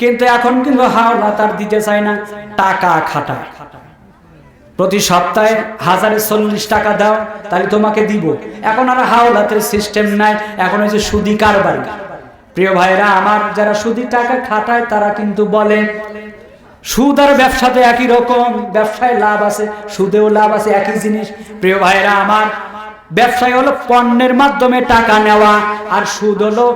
কিন্তু এখন কিন্তু হাওলা তার দিতে চায় না, টাকা খাটায় প্রতি সপ্তাহে হাজারে চল্লিশ টাকা দাও, তাহলে তোমাকে দিব। এখন আর হাওলাতের সিস্টেম নাই, এখন হচ্ছে সুদি কারবার। প্রিয় ভাইরা আমার যারা সুদি টাকা খাটায়, তারা কিন্তু বলে, সুদ আর ব্যবসাতে একই রকম, ব্যবসায় লাভ আছে, সুদেও লাভ আছে, একই জিনিস। প্রিয় ভাইরা আমার ব্যবসায় হলো পণ্যের মাধ্যমে টাকা নেওয়া, আর সুদ হলো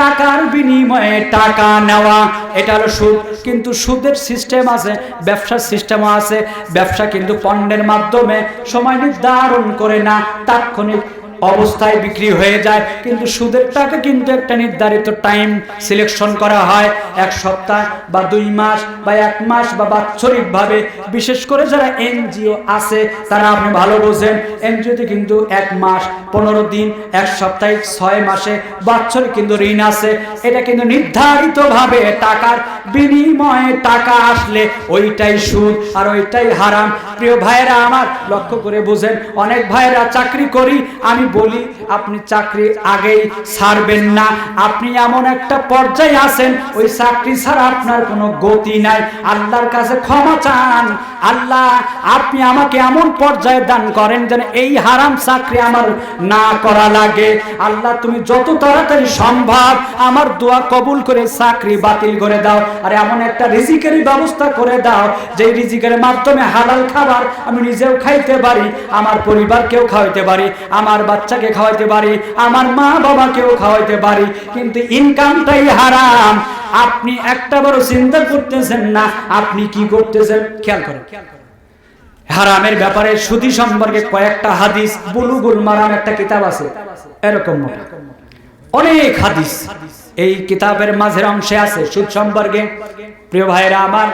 টাকার বিনিময়ে টাকা নেওয়া, এটা হলো সুদ। কিন্তু সুদের সিস্টেম আছে, ব্যবসার সিস্টেমও আছে। ব্যবসা কিন্তু পণ্যের মাধ্যমে সময় নির্ধারণ করে না, তাৎক্ষণিক অবস্থায় বিক্রি হয়ে যায়। কিন্তু সুদের টাকা কিন্তু একটা নির্ধারিত টাইম সিলেকশন করা হয়। এক সপ্তাহ বা দুই মাস বা এক মাস বা বাৎসরিকভাবে। বিশেষ করে যারা এনজিও আছে, তারা আপনি ভালো বোঝেন, এনজিওতে কিন্তু এক মাস, পনেরো দিন, এক সপ্তাহে ছয় মাসে বাৎসরিক কিন্তু ঋণ আছে। এটা কিন্তু নির্ধারিতভাবে টাকার বিনিময়ে টাকা আসলে ওইটাই সুদ আর ওইটাই হারাম। প্রিয় ভাইয়েরা আমার, লক্ষ্য করে বুঝেন, অনেক ভাইয়েরা চাকরি করি, আমি বলি, আপনি চাকরি আগেই ছাড়বেন না। আপনি এমন একটা পর্যায়ে আছেন, ওই চাকরি ছাড়া আপনার কোনো গতি নাই। আল্লাহর কাছে ক্ষমা চান। আল্লাহ, আপনি আমাকে এমন পর্যায়ে দান করেন যেন এই হারাম চাকরি আমার না করা লাগে। আল্লাহ, তুমি যত তাড়াতাড়ি সম্ভব আমার দোয়া কবুল করে চাকরি বাতিল করে দাও। আর এমন একটা রিজিকের ব্যবস্থা করে দাও যে রিজিকের মাধ্যমে হালাল খাবার আমি নিজেও খাইতে পারি, আমার পরিবারকেও খাওয়াইতে পারি, আমার বাচ্চাকে খাওয়াইতে পারি, আমার মা বাবাকেও খাওয়াইতে পারি, কিন্তু ইনকামটাই হারাম। আপনি একটা বড় চিন্তা করতেছেন না, আপনি কি করতেছেন? খেয়াল করেন। হারামের ব্যাপারে সুদি সম্পর্কে কয়েকটা হাদিস, বুলুগুল মারাম একটা কিতাব আছে, এরকম। অনেক হাদিস, এই কিতাবের মাঝের অংশে আছে সুদ সম্পর্কে। প্রিয় ভাইরা আমার,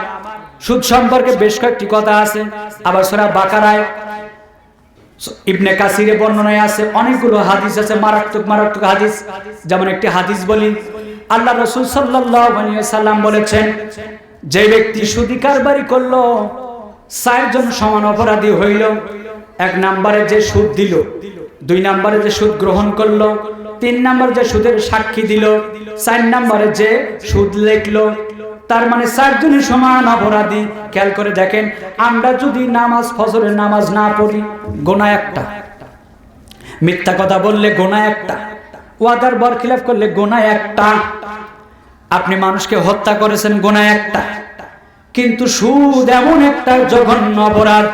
সুদ সম্পর্কে বেশ কয়েকটি কথা আছে, আবার সোরা বাকারায় ইবনে কাসিরে বর্ণনায় আছে, অনেকগুলো হাদিস আছে, মারাত্মক মারাত্মক হাদিস। যেমন একটি হাদিস বলি, আল্লাহ রসুল সাল্লাম বলেছেন, যে ব্যক্তি সুদি কারবারি করল চারজন সমান অপরাধী হইল। এক নাম্বারে যে সুদ দিল, দুই নাম্বারে যে সুদ গ্রহণ করল, তিন নম্বরে যে সুদের সাক্ষী দিল, চার নাম্বারে যে সুদ লেখলো তার মানে চারজনের সমান অপরাধী। খেয়াল করে দেখেন, আমরা যদি নামাজ, ফজরের নামাজ না পড়ি, গোনা একটা। মিথ্যা কথা বললে গোনা একটা। ওয়াদার বরখিলাফ করলে গোনা একটা। আপনি মানুষকে হত্যা করেছেন, গোনা একটা। কিন্তু সুদ এমন একটা জঘন্য অপরাধ।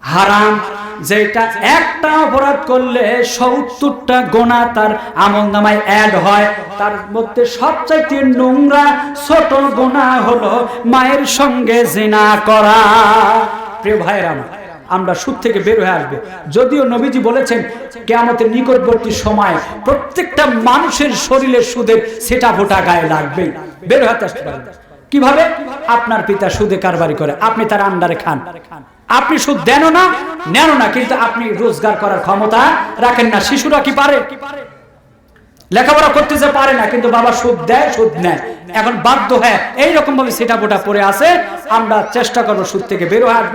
হারাম যেটা একটা অপরাধ করলে সত্তরটা গোনা তার আমল নামায় অ্যাড হয়। তার মধ্যে সবচাইতে নোংরা ছোট গোনা হলো মায়ের সঙ্গে জিনা করা। প্রিয় ভাইয়ের আমার, আমরা সুদ থেকে বের হয়ে আসব। যদিও নবীজি বলেছেন, কেয়ামতের নিকটবর্তী সময় প্রত্যেকটা মানুষের শরীরে সুদের সেটা ফোটা গায়ে লাগবে বের হতে আসতে পারবে কীভাবে? আপনার পিতা সুদে কারবারি করে। আপনি তার আন্ডারে খান। আপনি সুদ দেন না নেন না, কিন্তু আপনি রোজগার করার ক্ষমতা রাখেন না। শিশুরা কি পারে? লেখাপড়া করতে যে পারে না, কিন্তু বাবা সুদ দেয়, সুদ নেয়। এখন বাধ্য হয় এইরকম ভাবে সেটা বোটা পড়ে আছে। আমরা চেষ্টা করব সুদ থেকে বের আসব।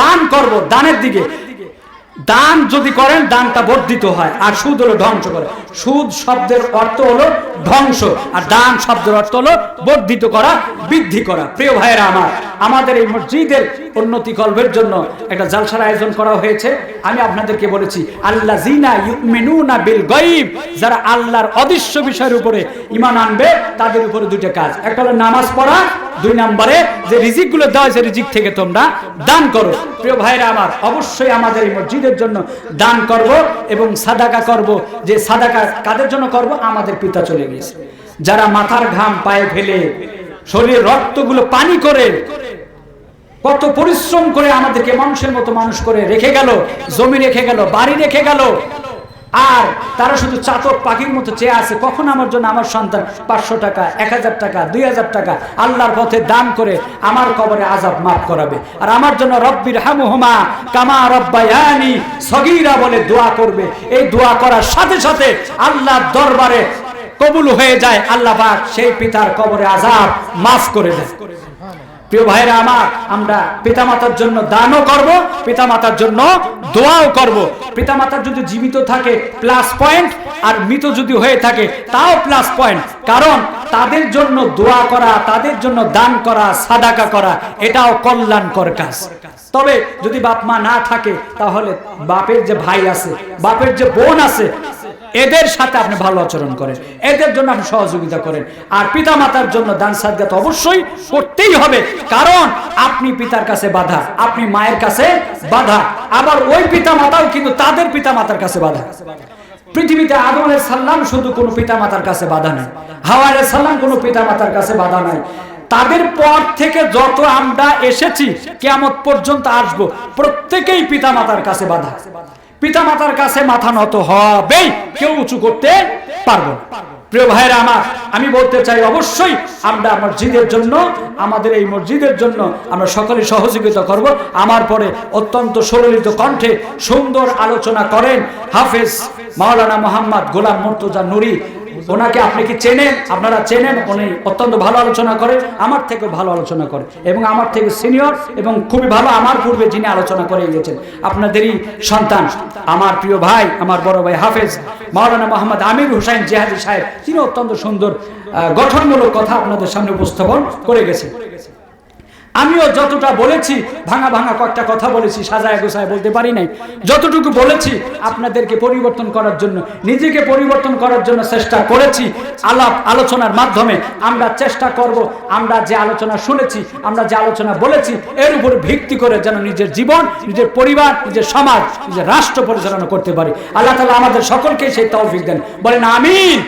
দান করব দানের দিকে। দান যদি করেন, দানটা বর্ধিত হয়। আর সুদ হলো ধ্বংস করে। সুদ শব্দের অর্থ হলো ধ্বংস। আর দান শব্দের অর্থ হলো বর্ধিত করা, বৃদ্ধি করা। প্রিয় ভাইয়েরা আমার, আমাদের এই মসজিদের উন্নতি কল্পের জন্য একটা জালসার আয়োজন করা হয়েছে। আমি আপনাদেরকে বলেছি আল্লাহ জিনা ইউমিনুনা বিল গায়ব, যারা আল্লাহর অদৃশ্য বিষয়ের উপরে ঈমান আনবে, তাদের উপরে দুটো কাজ। একটা হলো নামাজ পড়া, দুই নম্বরে যে রিজিকগুলো দেওয়া হয়েছে রিজিক থেকে তোমরা দান করো। প্রিয় ভাইরা আমার, অবশ্যই আমাদের এই মসজিদের জন্য দান করব এবং সাদাকা করব। যে সাদাকা কাদের জন্য করব? আমাদের পিতা চলে গিয়েছে। যারা মাথার ঘাম পায়ে ফেলে, শরীরের রক্তগুলো পানি করে কত পরিশ্রম করে আমাদেরকে মানুষের মতো মানুষ করে রেখে গেল, জমি রেখে গেল, বাড়ি রেখে গেল। আর তারা শুধু চাতক পাখির মতো চেয়ে আছে, কখন আমার জন্য আমার সন্তান পাঁচশো টাকা, এক হাজার টাকা, দুই হাজার টাকা আল্লাহর পথে দান করে আমার কবরে আজাব মাফ করাবে। আর আমার জন্য রব্বির হামুহমা কামা রব্বায়ানি সগীরা বলে দোয়া করবে। এই দোয়া করার সাথে সাথে আল্লাহর দরবারে কবুল হয়ে যায়, আল্লাহ পাক সেই পিতার কবরে আজাব মাফ করে দেয় প্রিয় ভাইরা আমার, আমরা পিতামাতার জন্য দানও করব, পিতামাতার জন্য দোয়াও করব। পিতামাতার যদি জীবিত থাকে প্লাস পয়েন্ট আর মৃত যদি হয়ে থাকে, তাও প্লাস পয়েন্ট কারণ তাদের জন্য দোয়া করা, তাদের জন্য দান করা, সাদাকা করা, এটাও কল্যাণকর কাজ। তবে যদি বাপ মা না থাকে, তাহলে বাপের যে ভাই আছে, বাপের যে বোন আছে এদের সাথে আপনি ভালো আচরণ করেন। এদের জন্য আপনি সহযোগিতা করেন। আর পিতা মাতার জন্য দান সাদগা তো অবশ্যই করতেই হবে। কারণ আপনি পিতার কাছে বাধা, আপনি মায়ের কাছে বাধা। আবার ওই পিতা মাতাও কিন্তু তাদের পিতা মাতার কাছে বাধা। পৃথিবীতে আদম আলাইহিস সালাম শুধু কোনো পিতা মাতার কাছে বাধা নাই। হাওয়া আলাইহিস সালাম কোনো পিতা মাতার কাছে বাধা নাই। তাদের পর থেকে যত আমরা এসেছি কেমত পর্যন্ত আসব, প্রত্যেকেই পিতা মাতার কাছে বাধা। পিতা মাতার কাছে মাথা নত হবে কেউ উঁচু করতে পারব না। প্রিয় ভাইরা আমার, আমি বলতে চাই অবশ্যই আমরা মসজিদের জন্য, আমাদের এই মসজিদের জন্য আমরা সকলে সহযোগিতা করব আমার পরে অত্যন্ত সরলিত কণ্ঠে সুন্দর আলোচনা করেন হাফেজ মাওলানা মোহাম্মদ গোলাম মুর্তজা নুরি ওনাকে আপনি কি চেনেন? আপনারা চেনেন? উনি অত্যন্ত ভালো আলোচনা করে, আমার থেকে ভালো আলোচনা করে এবং আমার থেকে সিনিয়র এবং খুবই ভালো আমার পূর্বে যিনি আলোচনা করে গেছেন আপনাদেরই সন্তান, আমার প্রিয় ভাই, আমার বড় ভাই হাফেজ মাওলানা মোহাম্মদ আমির হুসাইন জেহাদি সাহেব তিনি অত্যন্ত সুন্দর গঠনমূলক কথা আপনাদের সামনে উপস্থাপন করে গেছেন। আমিও যতটা বলেছি, ভাঙা ভাঙা কয়েকটা কথা বলেছি, সাজায় গোসায় বলতে পারি নাই। যতটুকু বলেছি আপনাদেরকে পরিবর্তন করার জন্য, নিজেকে পরিবর্তন করার জন্য চেষ্টা করেছি। আলাপ আলোচনার মাধ্যমে আমরা চেষ্টা করব, আমরা যে আলোচনা শুনেছি, আমরা যে আলোচনা বলেছি, এর উপর ভিত্তি করে যেন নিজের জীবন, নিজের পরিবার, নিজের সমাজ, নিজের রাষ্ট্র পরিচালনা করতে পারি। আল্লাহ তালা আমাদের সকলকে সেই তৌফিক দেন। বলেন, আমিন।